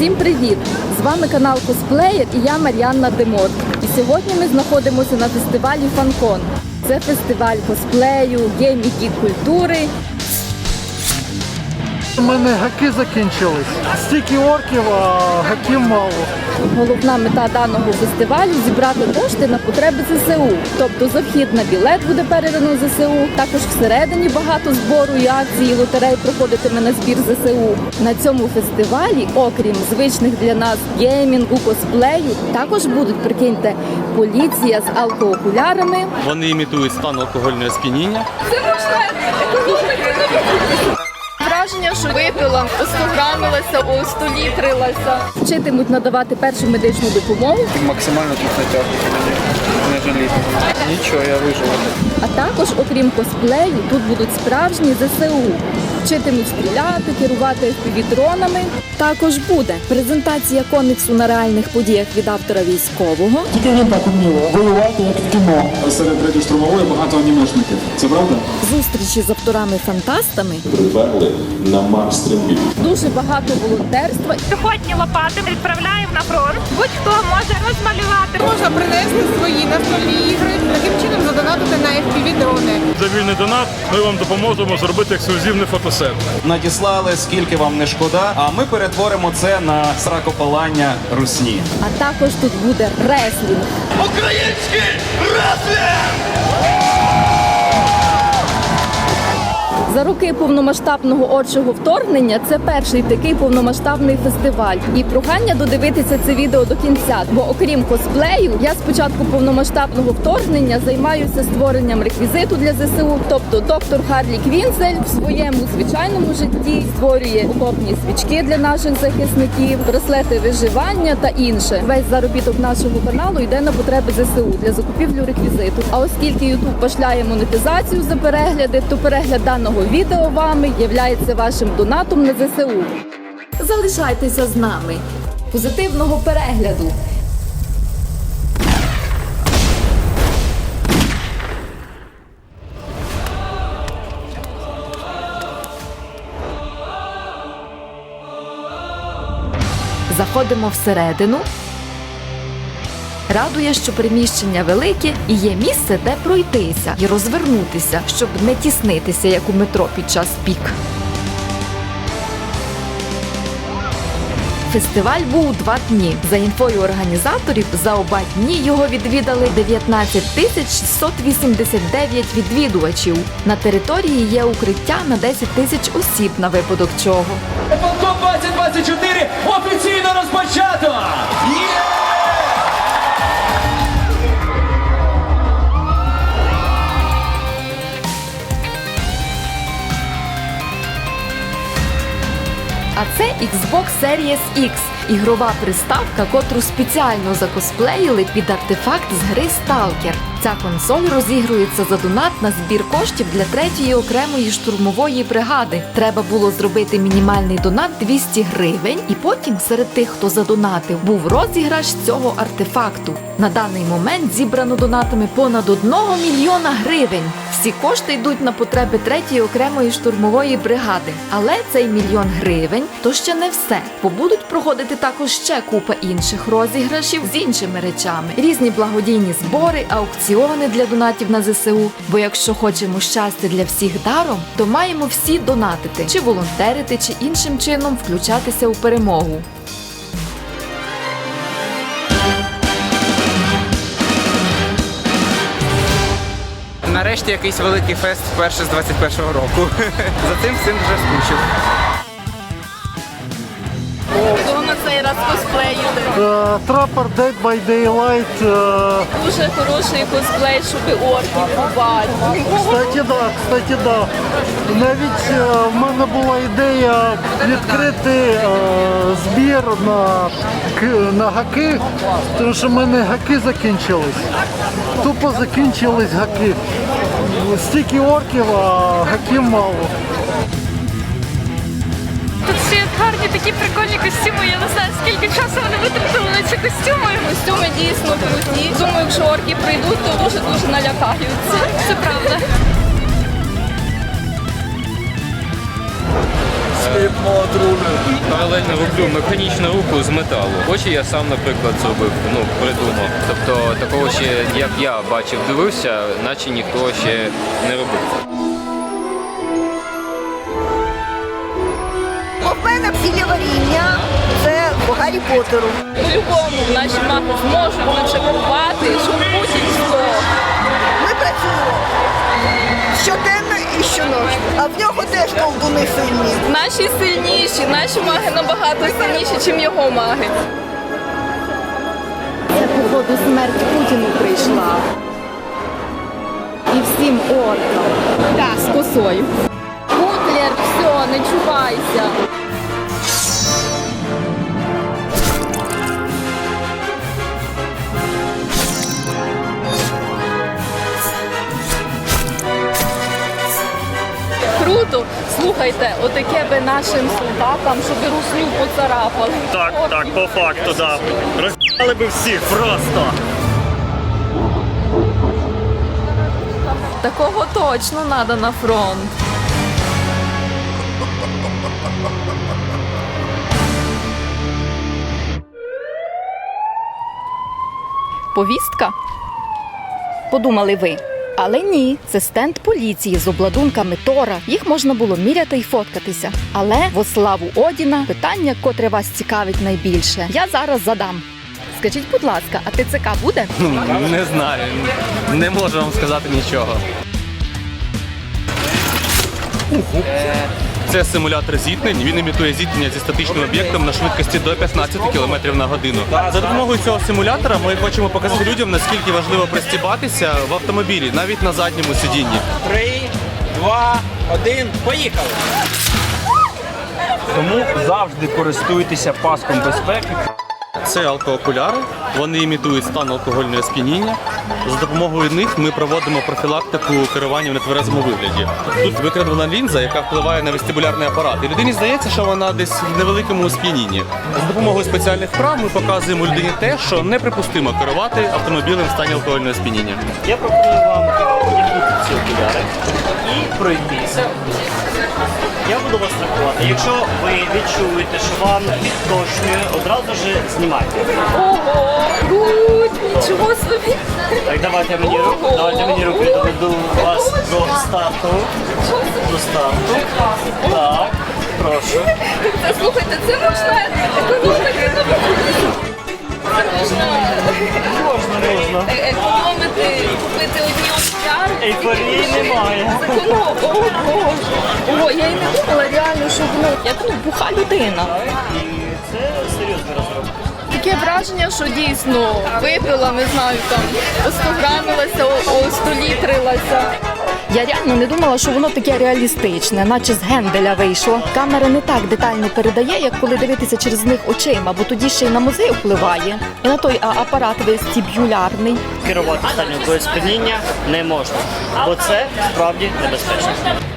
Всім привіт! З вами канал Косплеєр і я Мар'янна Демот. І сьогодні ми знаходимося на фестивалі Фанкон. Це фестиваль косплею, гейм і гік культури. У мене гаки закінчились. Стільки орків, а гаків мало. Головна мета даного фестивалю зібрати кошти на потреби ЗСУ. Тобто за вхід на білет буде передано ЗСУ. Також всередині багато збору і акцій і лотерей проходитиме на збір ЗСУ. На цьому фестивалі, окрім звичних для нас геймінгу, косплею, також будуть прикиньте поліція з алкоокулярами, Вони імітують стан алкогольного сп'яніння. Враження, що випила, остограмилася, остолітрилася. Вчитимуть надавати першу медичну допомогу, максимально тут натягнути мені. Не жаліти. Нічого, я виживу. а також, окрім косплею, тут будуть справжні ЗСУ. Вчитимуть стріляти, керувати FPV-дронами. Також буде презентація коміксу на реальних подіях від автора військового. Тільки він так уміло воювати, як в кіно. Серед третьої штурмової багато анімешників. Це правда? Зустрічі з авторами-фантастами, приперли на Марс стрімбі. дуже багато волонтерства Сьогодні лопати відправляємо на фронт. Будь-хто може розмалювати. Можна принести свої настольні ігри, таким чином задонатити на FPV-дрони. За вільний донат ми вам допоможемо зробити ексклюзивний фотосет. Надіслали, скільки вам не шкода, а ми перетворимо це на сракопалання русні. а також тут буде реслінг. За роки повномасштабного орчого вторгнення це перший такий повномасштабний фестиваль. І прохання додивитися це відео до кінця. Бо окрім косплею, я з початку повномасштабного вторгнення займаюся створенням реквізиту для ЗСУ. Тобто доктор Харлі Квінцель в своєму звичайному житті створює окопні свічки для наших захисників, браслети виживання та інше. Весь заробіток нашого каналу йде на потреби ЗСУ для закупівлю реквізиту. А оскільки YouTube башляє монетизацію за перегляди, то перегляд даного відео вами являється вашим донатом на ЗСУ. Залишайтеся з нами. Позитивного перегляду! Заходимо всередину. Радує, що приміщення велике і є місце, де пройтися і розвернутися, щоб не тіснитися, як у метро під час пік. Фестиваль був два дні. За інфою організаторів, за оба дні його відвідали 19 тисяч 689 відвідувачів. На території є укриття на 10 тисяч осіб на випадок чого. Фанком 2024 офіційно розпочато! А це Xbox Series X – ігрова приставка, котру спеціально закосплеїли під артефакт з гри Stalker. Ця консоль розігрується за донат на збір коштів для третьої окремої штурмової бригади. Треба було зробити мінімальний донат 200 гривень, і потім серед тих, хто задонатив, був розіграш цього артефакту. На даний момент зібрано донатами понад 1 мільйона гривень. Всі кошти йдуть на потреби третьої окремої штурмової бригади. Але цей мільйон гривень то ще не все, бо будуть проходити також ще купа інших розіграшів з іншими речами, різні благодійні збори, аукціони для донатів на ЗСУ. Бо якщо хочемо щастя для всіх даром, то маємо всі донатити, чи волонтерити, чи іншим чином включатися у перемогу. Нарешті якийсь великий фест вперше з 21-го року. За цим всім вже скучив. На цей раз косплеїти? Е, Трапор Dead by Daylight. е, Дуже хороший косплей, щоб орків побачити. Кстати, да, кстати, да. Навіть е, в мене була ідея відкрити збір на, на гаки, тому що в мене гаки закінчились. Тупо закінчились гаки. Стільки орків, а гаків мало. Тут гарні такі прикольні костюми. Я не знаю, скільки часу вони витратили на ці костюми. Костюми дійсно круті. Думаю, якщо орки прийдуть, то дуже дуже налякаються. Це правда. Паралельно роблю механічну руку з металу. Очі я сам, наприклад, зробив, ну, придумав. Тобто такого ще, як я бачив, дивився, наче ніхто ще не робив. У варіння це по Гаррі Поттеру. По-любому наші маги зможуть начекувати, щоб Путін здох. Ми працюємо щоденно і щоночі. А в нього теж колдуни сильні. Наші сильніші, наші маги набагато сильніші, ніж його маги. Це походу смерть Путіну прийшла. І всім оркам. Так, з косою. Путлер, все, не чувайся. Круто! Слухайте, отаке би нашим солдатам, щоб русню поцарапали. Так, так, по факту, да. Роз'їли би всіх просто. Такого точно надо на фронт. Повістка? Подумали ви. Але ні, це стенд поліції з обладунками Тора. Їх можна було міряти і фоткатися. Але во славу Одіна питання, котре вас цікавить найбільше, я зараз задам. Скажіть, будь ласка, а ТЦК буде? Не знаю, не можу вам сказати нічого. Це симулятор зіткнень. Він імітує зіткнення зі статичним об'єктом на швидкості до 15 км на годину. За допомогою цього симулятора ми хочемо показати людям, наскільки важливо пристібатися в автомобілі, навіть на задньому сидінні. Три, два, один, поїхали! Тому завжди користуйтеся паском безпеки. Це алкоокуляри. Вони імітують стан алкогольного сп'яніння. За допомогою них ми проводимо профілактику керування в нетверезому вигляді. Тут викрадена лінза, яка впливає на вестибулярний апарат. І людині здається, що вона десь в невеликому сп'янінні. За допомогою спеціальних вправ ми показуємо людині те, що неприпустимо керувати автомобілем в стані алкогольного сп'яніння. Я пропоную вам ці окуляри і пройтися. Я буду вас страхувати. Якщо ви відчуєте, що вам підтошнює, одразу ж знімайте. Ого, круть, нічого собі. Так, давайте мені руку, давайте мені руку, я доведу вас до старту. До старту. Так, прошу. Слухайте, це можна можна Можна, можна. е- економити, купити одні окуляри. Ейфорії немає. О, о, Боже. О, я і не думала реально, що воно як ну, буха людина. Це серйозна розробка. Таке враження, що дійсно випила, не знаю, там, о 100 грамилася, о, о 100 літрилася. Я реально не думала, що воно таке реалістичне, наче з генделя вийшло. Камера не так детально передає, як коли дивитися через них очима, бо тоді ще й на музей впливає. І на той апарат вестибюлярний. Керувати станом якогось не можна, бо це справді небезпечно.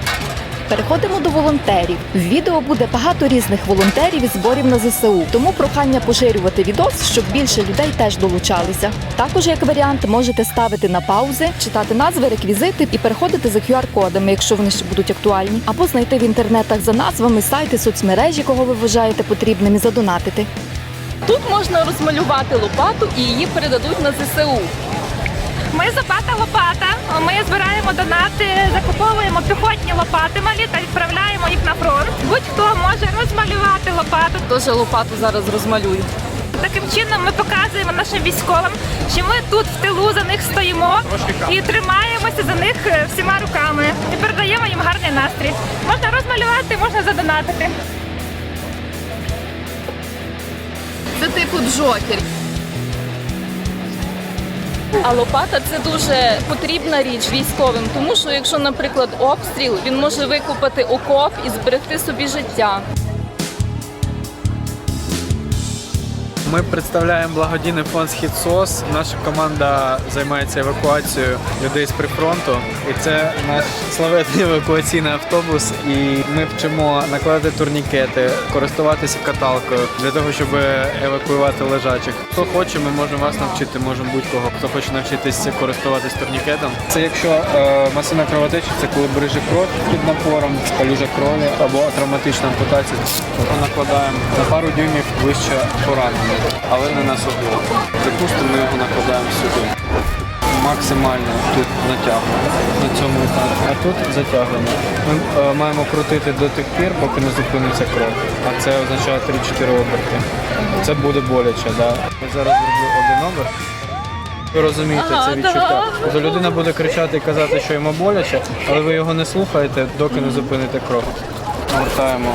Переходимо до волонтерів. В відео буде багато різних волонтерів і зборів на ЗСУ. Тому прохання поширювати відос, щоб більше людей теж долучалися. Також, як варіант, можете ставити на паузи, читати назви, реквізити і переходити за QR-кодами, якщо вони ще будуть актуальні, або знайти в інтернетах за назвами сайти, соцмережі, кого ви вважаєте потрібним, і задонатити. Тут можна розмалювати лопату і її передадуть на ЗСУ. Ми Запата Лопата. Ми збираємо донати, закуповуємо піхотні лопати малі та відправляємо їх на фронт. Будь-хто може розмалювати лопату. Теж лопату зараз розмалюю. Таким чином ми показуємо нашим військовим, що ми тут в тилу за них стоїмо і тримаємося за них е, всіма руками і передаємо їм гарний настрій. Можна розмалювати, можна задонатити. Це типу джокер. А лопата це дуже потрібна річ військовим, тому що якщо, наприклад, обстріл, він може викопати окоп і зберегти собі життя. Ми представляємо благодійний фонд «Східсос». Наша команда займається евакуацією людей з прифронту. І це наш славетний евакуаційний автобус. І ми вчимо накладати турнікети, користуватися каталкою для того, щоб евакуювати лежачих. Хто хоче, ми можемо вас навчити, можемо будь-кого. Хто хоче навчитися користуватись турнікетом. Це якщо е, масивна кровотеча, це коли береже кров під напором, калюжа крові або травматична ампутація. Ми накладаємо на пару дюймів вище поранення, але не на суглоб. Припустимо, ми його накладаємо сюди. Максимально тут натягуємо на цьому етапі, а тут затягуємо. Ми е, маємо крутити до тих пір, поки не зупиниться кров. А це означає 3-4 оберти. Це буде боляче. Да. Я зараз зроблю один оберт. Ви розумієте це відчуття. Тобто людина буде кричати і казати, що йому боляче, але ви його не слухаєте, доки не зупините кров. Гортаємо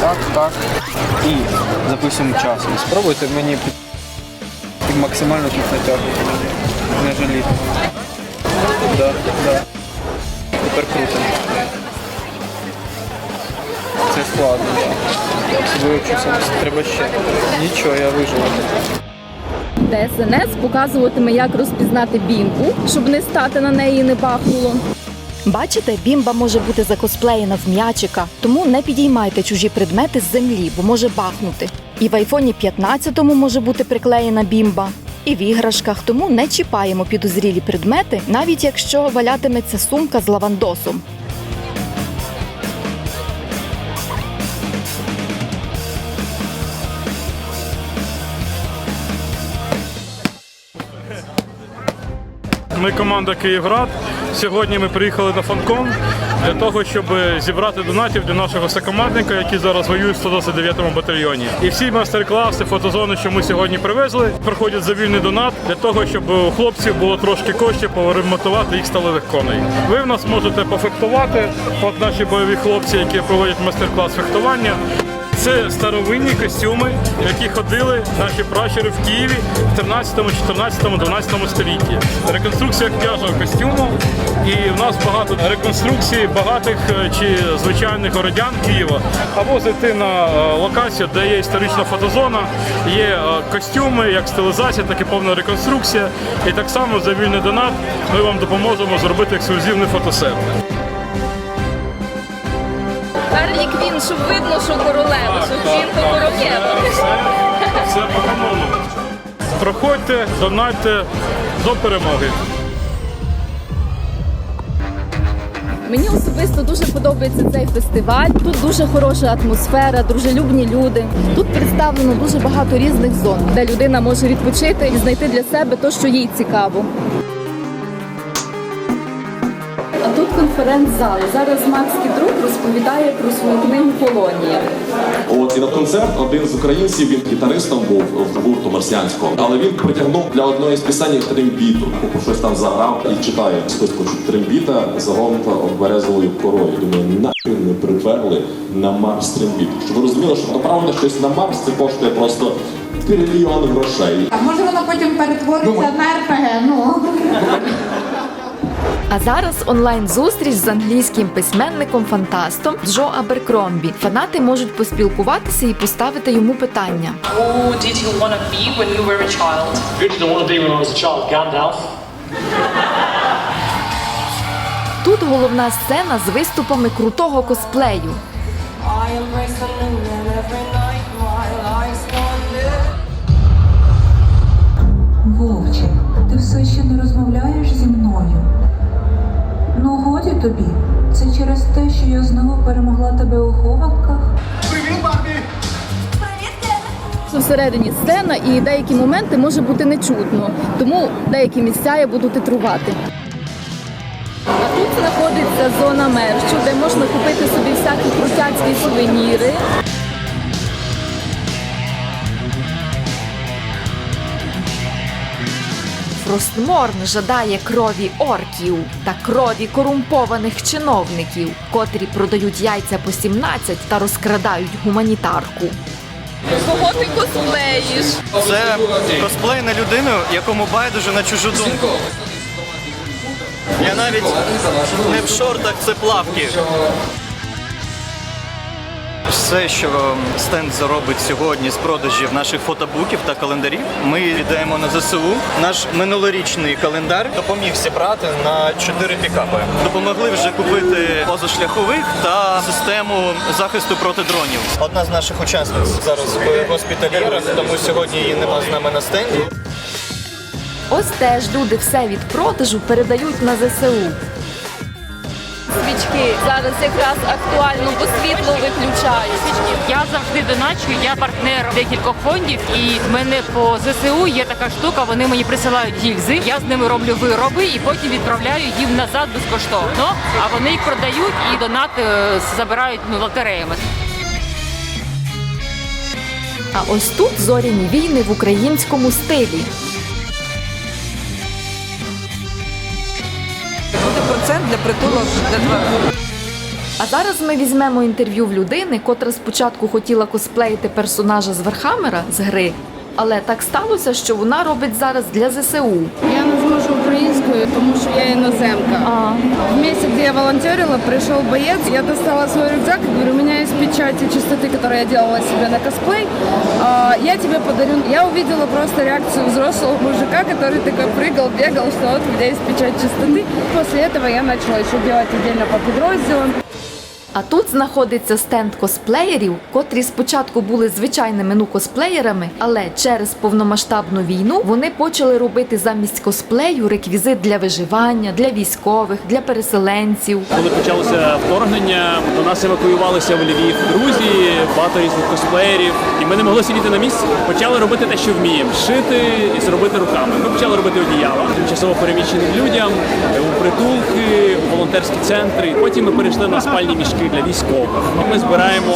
так, так і записуємо час. І Спробуйте мені під, максимально тут натягувати. Не жаліти. Да, да. Тепер крутимо. Це складно. Вивчуся. Треба ще. Нічого, я виживу. ДСНС показуватиме, як розпізнати бімку, щоб не стати на неї не бахнуло. Бачите, бімба може бути закосплеєна в м'ячика, тому не підіймайте чужі предмети з землі, бо може бахнути. І в айфоні 15 може бути приклеєна бімба, і в іграшках, тому не чіпаємо підозрілі предмети, навіть якщо валятиметься сумка з лавандосом. Ми команда Київград. Сьогодні ми приїхали на Фанком для того, щоб зібрати донатів для нашого сокомандника, який зараз воює в 129-му батальйоні. І всі майстер-класи, фотозони, що ми сьогодні привезли, проходять за вільний донат для того, щоб у хлопців було трошки коштів поремонтувати їх сталевих коней. Ви в нас можете пофехтувати. От наші бойові хлопці, які проводять майстер-клас фехтування. Це старовинні костюми, які ходили наші пращури в Києві в 13, 14, 12 столітті. Реконструкція княжого костюму. І в нас багато реконструкцій багатих е, чи звичайних городян Києва. Або зайти на е, локацію, де є історична фотозона, є е, костюми, як стилізація, так і повна реконструкція. І так само за вільний донат ми вам допоможемо зробити ексклюзивний фотосет. Гарлі Квін, щоб видно, що королева, що жінка королева. Все по канону. Проходьте, донайте до перемоги. Мені особисто дуже подобається цей фестиваль. Тут дуже хороша атмосфера, дружелюбні люди. Тут представлено дуже багато різних зон, де людина може відпочити і знайти для себе те, що їй цікаво. Конференц-зал. Зараз Макс Кідрук розповідає про свою книгу Колонія. От і на концерт один з українців він гітаристом був в гурту марсіанського, але він притягнув для одної з пісень трембіту, типу щось там заграв і читає списку трембіта загорнута березовою корою. Думаю, нахрен ми приперли на Марс трембіт. Щоб ви розуміли, що направити щось на Марс це коштує просто трильйон грошей. А може воно потім перетвориться на РПГ? Ну. А зараз онлайн-зустріч з англійським письменником-фантастом Джо Аберкромбі. Фанати можуть поспілкуватися і поставити йому питання. Who did you want to be when you were a child? Who did I want to be when I was a child? Gandalf. Тут головна сцена з виступами крутого косплею. I every night Вовче, ти все ще не розмовляєш зі мною. Годі тобі. Це через те, що я знову перемогла тебе у хованках. Всередині сцена і деякі моменти може бути нечутно, тому деякі місця я буду титрувати. А тут знаходиться зона мерчу, де можна купити собі всякі крутяцькі сувеніри. Фростморн жадає крові орків та крові корумпованих чиновників, котрі продають яйця по 17 та розкрадають гуманітарку. Кого ти косплеїш? Це косплей на людину, якому байдуже на чужу думку. Я навіть не в шортах, це плавки. Все, що стенд заробить сьогодні з продажів наших фотобуків та календарів, ми віддаємо на ЗСУ. Наш минулорічний календар допоміг зібрати на 4 пікапи. Допомогли вже купити позашляхових та систему захисту проти дронів. Одна з наших учасниць зараз в госпітальєрах, тому сьогодні її нема з нами на стенді. Ось теж люди все від продажу передають на ЗСУ. Свічки зараз якраз актуально, бо світло виключають. Я завжди доначу, я партнер декількох фондів, і в мене по ЗСУ є така штука. Вони мені присилають гільзи. Я з ними роблю вироби і потім відправляю їм назад безкоштовно. А вони їх продають і донат е, забирають ну, лотереями. А ось тут зоряні війни в українському стилі. Для притулок для тварин. А зараз ми візьмемо інтерв'ю в людини, котра спочатку хотіла косплеїти персонажа з Верхамера з гри, але так сталося, що вона робить зараз для ЗСУ. Я не зможу українською, тому що я іноземка. А. В месте, где я волонтерила, пришел боец. Я достала свой рюкзак и говорю, у меня есть печати чистоты, которые я делала себе на косплей. А, Я тебе подарю. Я увидела просто реакцию взрослого мужика, который такой прыгал, бегал, что вот у меня есть печать чистоты. После этого я начала еще делать отдельно по подразделам. А тут знаходиться стенд косплеєрів, котрі спочатку були звичайними ну косплеєрами, але через повномасштабну війну вони почали робити замість косплею реквізит для виживання, для військових, для переселенців. Коли почалося вторгнення, до нас евакуювалися в Львів друзі, багато різних косплеєрів, і ми не могли сидіти на місці. Почали робити те, що вміємо шити і зробити руками. Ми почали робити одіяла тимчасово переміщеним людям, у притулки, у волонтерські центри. Потім ми перейшли на спальні мішки для військових. Ми збираємо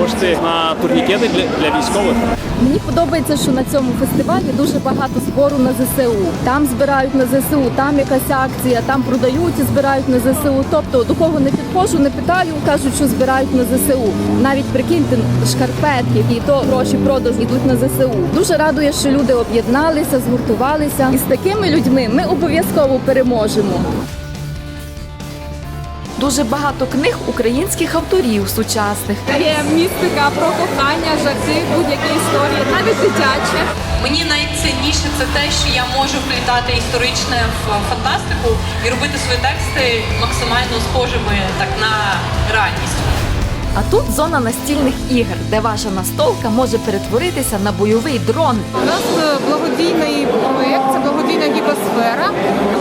кошти на турнікети для, для військових. Мені подобається, що на цьому фестивалі дуже багато збору на ЗСУ. Там збирають на ЗСУ, там якась акція, там продають і збирають на ЗСУ. Тобто до кого не підходжу, не питаю, кажуть, що збирають на ЗСУ. Навіть прикиньте, шкарпетки і то гроші продаж йдуть на ЗСУ. Дуже радує, що люди об'єдналися, згуртувалися. І з такими людьми ми обов'язково переможемо. Дуже багато книг українських авторів сучасних. Є містика про кохання, жарти, будь-які історії, навіть дитячі. Мені найцінніше це те, що я можу вплітати історичне в фантастику і робити свої тексти максимально схожими так на реальність. А тут зона настільних ігор, де ваша настолка може перетворитися на бойовий дрон. У нас е, благодійний проєкт, це благодійна гікосфера.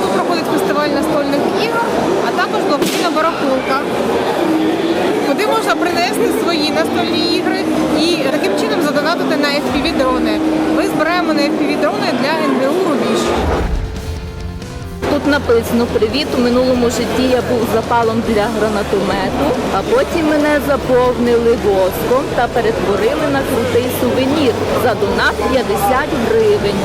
Тут проходить фестиваль настольних ігор, а також благодійна барахолка, куди можна принести свої настольні ігри і таким чином задонатити на FPV-дрони. Ми збираємо на FPV-дрони для НБУ «Рубіж». Тут написано Привіт у минулому житті я був запалом для гранатомету, а потім мене заповнили воском та перетворили на крутий сувенір за донат 50 гривень.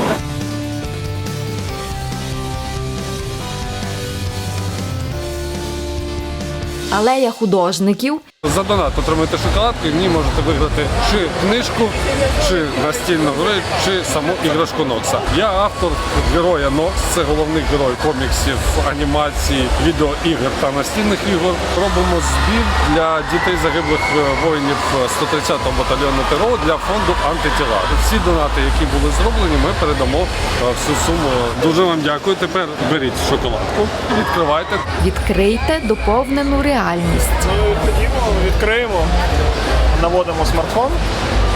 Алея художників. За донат отримуєте шоколадку і в ній можете виграти чи книжку, чи настільну гру, чи саму іграшку Нокса. Я автор героя Нокс, це головний герой коміксів, анімацій, відеоігр та настільних ігор. Робимо збір для дітей загиблих воїнів 130-го батальйону ТРО для фонду антитіла. Всі донати, які були зроблені, ми передамо е, всю суму. Дуже вам дякую. Тепер беріть шоколадку, відкривайте. Відкрийте доповнену реальність. Відкриємо, наводимо смартфон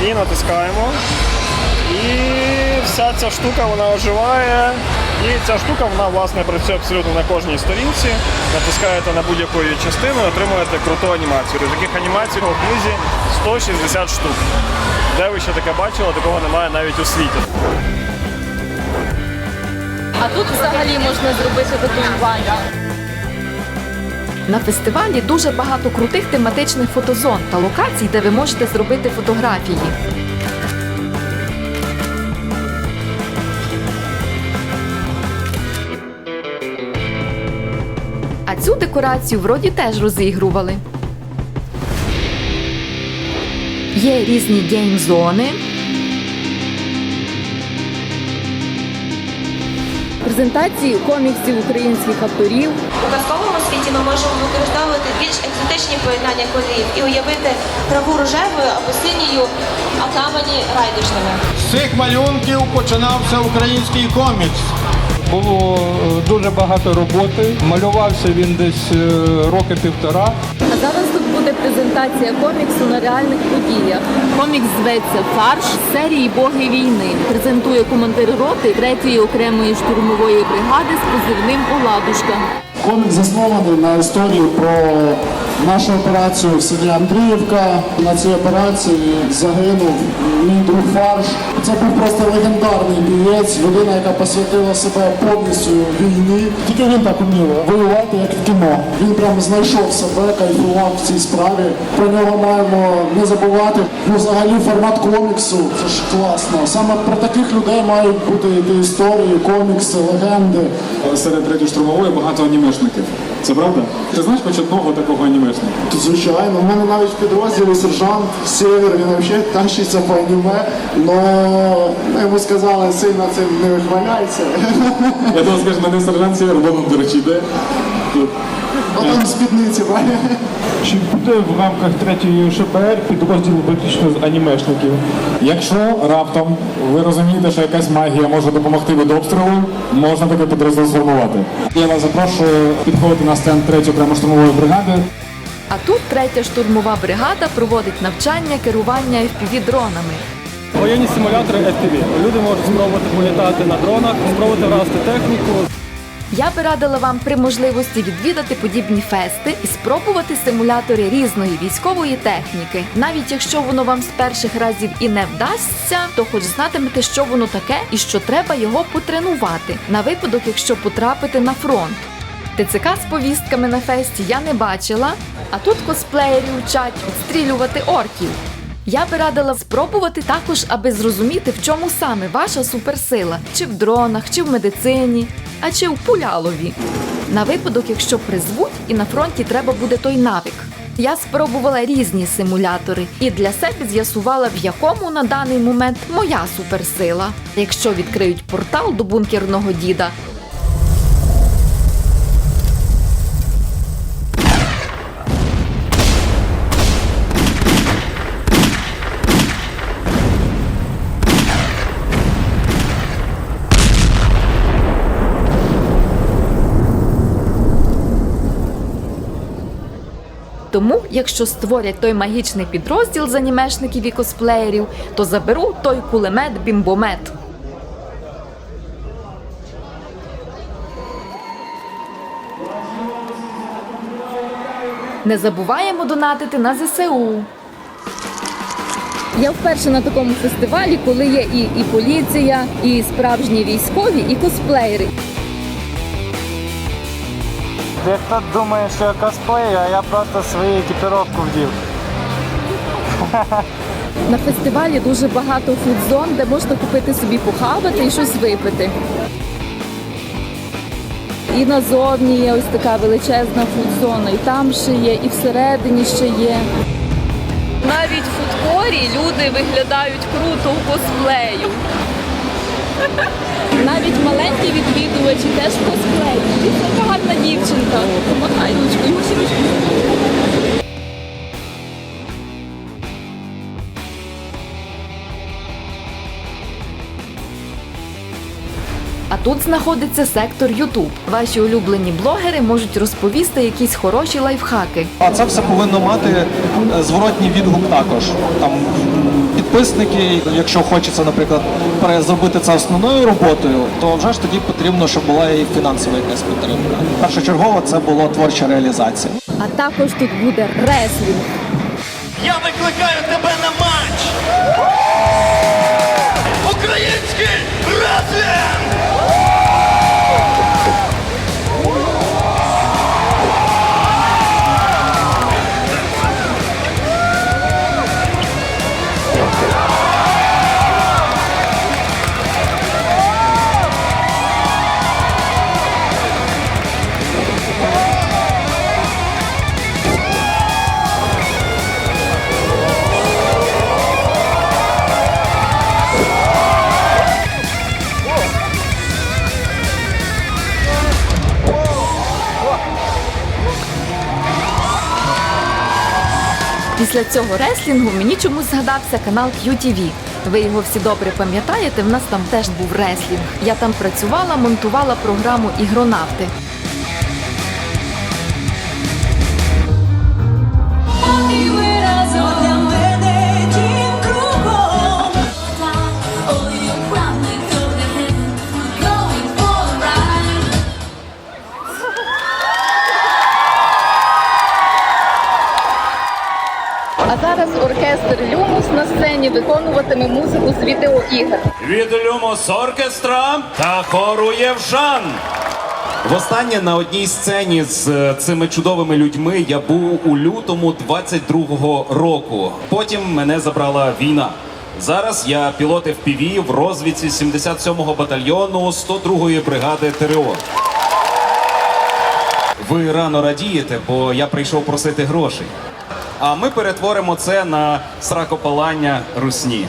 і натискаємо. І вся ця штука вона оживає. І ця штука вона власне працює абсолютно на кожній сторінці. Натискаєте на будь-яку її частину і отримуєте круту анімацію. Таких анімацій у книзі 160 штук. Де ви ще таке бачили, такого немає навіть у світі. А тут взагалі можна зробити татуювання. На фестивалі дуже багато крутих тематичних фотозон та локацій, де ви можете зробити фотографії. А цю декорацію вроді теж розігрували. Є різні гейм-зони. Презентації коміксів українських авторів, У казковому світі ми можемо використовувати більш екзотичні поєднання кольорів і уявити траву рожевою або синію, а камені райдужними. З цих малюнків починався український комікс. Було дуже багато роботи. Малювався він десь е, роки півтора. А зараз тут буде презентація коміксу на реальних подіях. Комікс зветься Фарш серії Боги війни. Презентує командир роти 3-ї окремої штурмової бригади з позивним Оладушка. Комікс заснований на історії про нашу операцію в селі Андріївка. На цій операції загинув мій друг Фарш. Це був просто легендарний бієць, людина, яка посвятила себе повністю війні. Тільки він так умів воювати, як в кіно. Він прям знайшов себе, кайфував в цій справі. Про нього маємо не забувати. Ну, взагалі формат коміксу це ж класно. Саме про таких людей мають бути йти історії, комікси, легенди. Серед третьої штурмової багато анімешників. Це правда? Ти знаєш хоч одного такого анімешника? Звичайно, у мене навіть в підрозділі сержант Сєвєр, він взагалі тащиться по аніме, но ну, йому сказали, сильно цим не вихваляйся. Я думаю, скажеш, мене сержант Сєвєр, вон, до речі, йде. Отам спідниці, правильно? Чи буде в рамках третьої ШПР підрозділ виключно з анімешників? Якщо раптом ви розумієте, що якась магія може допомогти від обстрілу, можна таке підрозділ сформувати. Я вас запрошую підходити на стенд 3 окремо штурмової бригади. А тут третя штурмова бригада проводить навчання керування FPV-дронами. Воєнні симулятори FPV. Люди можуть спробувати політати на дронах, спробувати вразити техніку. Я би радила вам при можливості відвідати подібні фести і спробувати симулятори різної військової техніки. Навіть якщо воно вам з перших разів і не вдасться, то хоч знатимете, що воно таке і що треба його потренувати на випадок, якщо потрапити на фронт. ТЦК з повістками на фесті я не бачила, а тут косплеєрі вчать відстрілювати орків. Я би радила спробувати також, аби зрозуміти, в чому саме ваша суперсила, чи в дронах, чи в медицині, а чи в пулялові. На випадок, якщо призвуть, і на фронті треба буде той навик. Я спробувала різні симулятори і для себе з'ясувала, в якому на даний момент моя суперсила. Якщо відкриють портал до бункерного діда, Тому, якщо створять той магічний підрозділ з анімешників і косплеєрів, то заберу той кулемет-бімбомет. Не забуваємо донатити на ЗСУ. Я вперше на такому фестивалі, коли є і, і поліція, і справжні військові, і косплеєри. Дехто думає, що я косплею, а я просто свою екіпіровку вдів. На фестивалі дуже багато фудзон, де можна купити собі похавати і щось випити. І назовні є ось така величезна фудзона, і там ще є, і всередині ще є. Навіть в фудкорі люди виглядають круто в косплею. Навіть маленькі відвідувачі теж косплеї. Така гарна дівчинка. Помахай ручкою. А тут знаходиться сектор YouTube. Ваші улюблені блогери можуть розповісти якісь хороші лайфхаки. А це все повинно мати е, зворотній відгук також. Там підписники, якщо хочеться, наприклад, зробити це основною роботою, то вже ж тоді потрібно, щоб була і фінансова якась підтримка. Першочергово це була творча реалізація. А також тут буде реслінг. Я викликаю тебе на матч! Український реслінг! Після цього реслінгу мені чомусь згадався канал QTV. Ви його всі добре пам'ятаєте, в нас там теж був реслінг. Я там працювала, монтувала програму Ігронавти. Оркестр Люмус на сцені виконуватиме музику з відеоігр. Від Люмос Оркестра та хору Євшан. Востаннє на одній сцені з е, цими чудовими людьми я був у лютому 22-го року. Потім мене забрала війна. Зараз я пілот FPV в розвідці 77-го батальйону 102-ї бригади ТРО. Ви рано радієте, бо я прийшов просити грошей. А ми перетворимо це на сракопалання русні.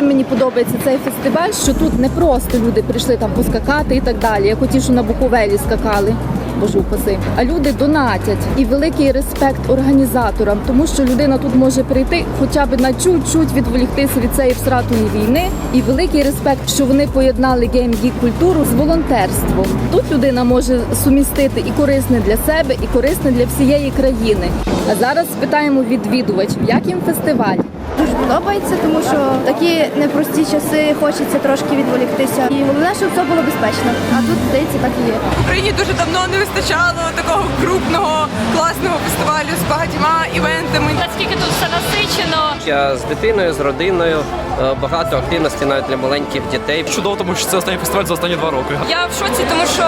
Чим мені подобається цей фестиваль, що тут не просто люди прийшли там поскакати і так далі, як оті, що на Буковелі скакали. Боже упаси. А люди донатять і великий респект організаторам, тому що людина тут може прийти хоча б на чуть-чуть відволіктися від цієї всратої війни. І великий респект, що вони поєднали гейм-гік культуру з волонтерством. Тут людина може сумістити і корисне для себе, і корисне для всієї країни. А зараз спитаємо відвідувачів, як їм фестиваль. Подобається, тому що такі непрості часи хочеться трошки відволіктися. І головне, щоб все було безпечно. А тут здається, так і є. В Україні дуже давно не вистачало такого крупного, класного фестивалю з багатьма івентами. Наскільки тут все насичено. Я з дитиною, з родиною, е, багато активності навіть для маленьких дітей. Чудово, тому що це останній фестиваль за останні два роки. Я в шоці, тому що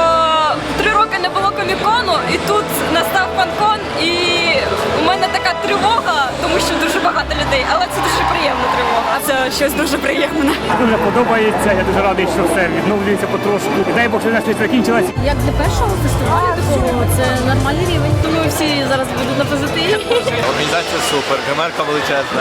три роки не було комікону, і тут настав фанкон, і мене така тривога, тому що дуже багато людей, але це дуже приємна тривога. Це щось дуже приємне. Дуже подобається. Я дуже радий, що все відновлюється потрошку. І дай Бог, що вона швидко закінчилась. Як для першого фестивалю такого це нормальний рівень. Тому всі зараз будуть на позитиві. Організація супер, гримерка величезна,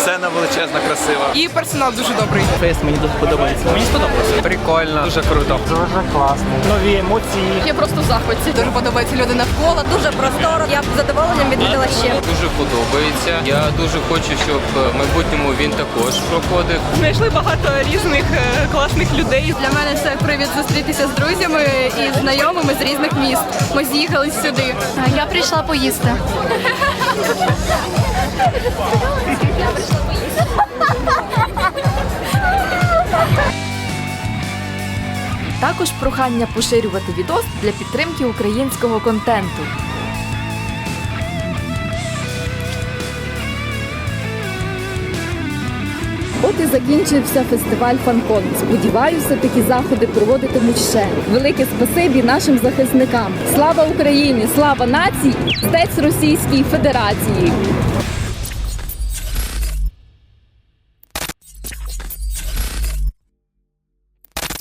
сцена величезна, красива. І персонал дуже добрий. Фест мені дуже подобається. Мені сподобалося. Прикольно, дуже круто. Дуже класно. Нові емоції. Я просто в захваті. Дуже подобаються люди навколо, дуже просторо. Я б задоволенням відвідала ще. Дуже подобається. Я дуже хочу, щоб в майбутньому він також проходив. Знайшли багато різних е, класних людей. Для мене це привід зустрітися з друзями і знайомими з різних міст. Ми з'їхали сюди. Я прийшла поїсти. Також прохання поширювати відос для підтримки українського контенту. От і закінчився фестиваль Фанкон. Сподіваюся, такі заходи проводитимуть ще. Велике спасибі нашим захисникам. Слава Україні! Слава нації! Стець Російській Федерації!